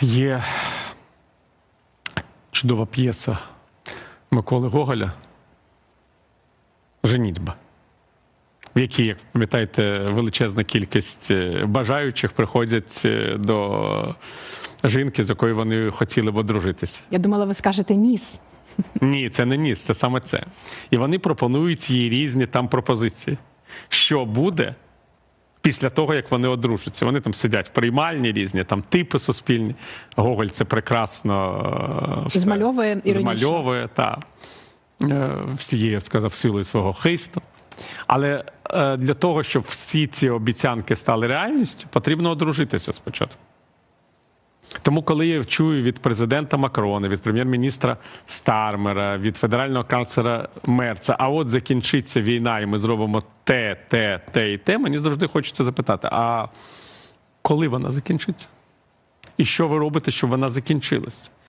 Є чудова п'єса Миколи Гоголя Женітьба, в якій, як пам'ятаєте, величезна кількість е, бажаючих приходять е, до жінки, з якою вони хотіли б одружитися. Я думала, ви скажете ніс. Ні, це не ніс, це саме це. І вони пропонують їй різні там пропозиції. Що буде після того, як вони одружаться? Вони там сидять в приймальні різні, там типи суспільні. Гоголь це прекрасно е, все Змальовує іронічно. змальовує, та е, всією, сказав, силою свого хисту. Але е, для того, щоб всі ці обіцянки стали реальністю, потрібно одружитися спочатку. Тому, коли я чую від президента Макрона, від прем'єр-міністра Стармера, від федерального канцлера Мерца, а от закінчиться війна, і ми зробимо те, те, те і те, мені завжди хочеться запитати: а коли вона закінчиться? І що ви робите, щоб вона закінчилась?